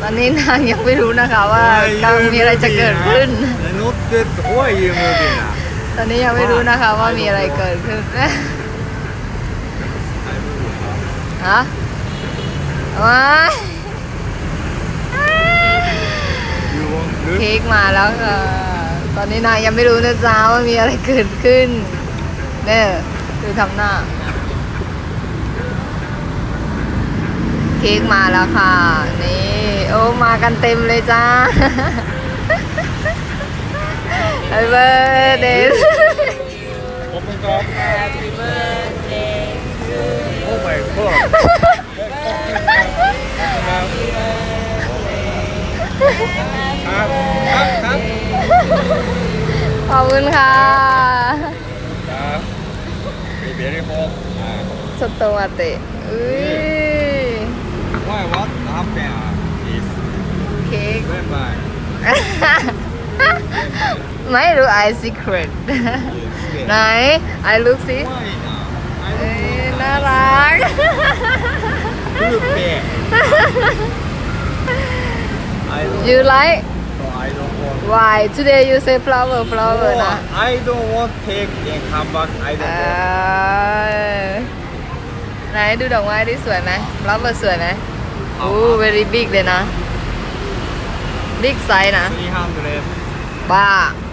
ตอนนี้นางยังไม่รู้นะคะว่ากำลังมีอะไรจะเกิดขึ้น 乗ってって怖いいうムービーな ตอนนี้ยังไม่รู้นะคะว่ามีอะไรเกิดขึ้น ฮะว้าย You want เค้กมาแล้วค่ะ ตอนนี้นางยังไม่รู้นะจ๊ะว่ามีอะไรเกิดขึ้น เนี่ยคือทำหน้า เค้กมาแล้วค่ะ นี่ โอ้ มากันเต็มเลยจ้า Happy birthday Open up Happy birthday Oh my god ครับครับครับขอบคุณค่ะครับมีเบียร์โค้กอ่าสตวาเตะอุ้ย ค้ก when my ไม่รู้ I secret ไหน I look สิ Why เอ้ยน่ารัก not Blue bear I don't you like no, I don't want why today you say flower flower นะ No, I don't want take and come back I เอ don't want อไหนดูดอกไม้ที่สวยไหม flower สวยไหม เอา โอ้ very big เลยนะ big size นะ300บ้า300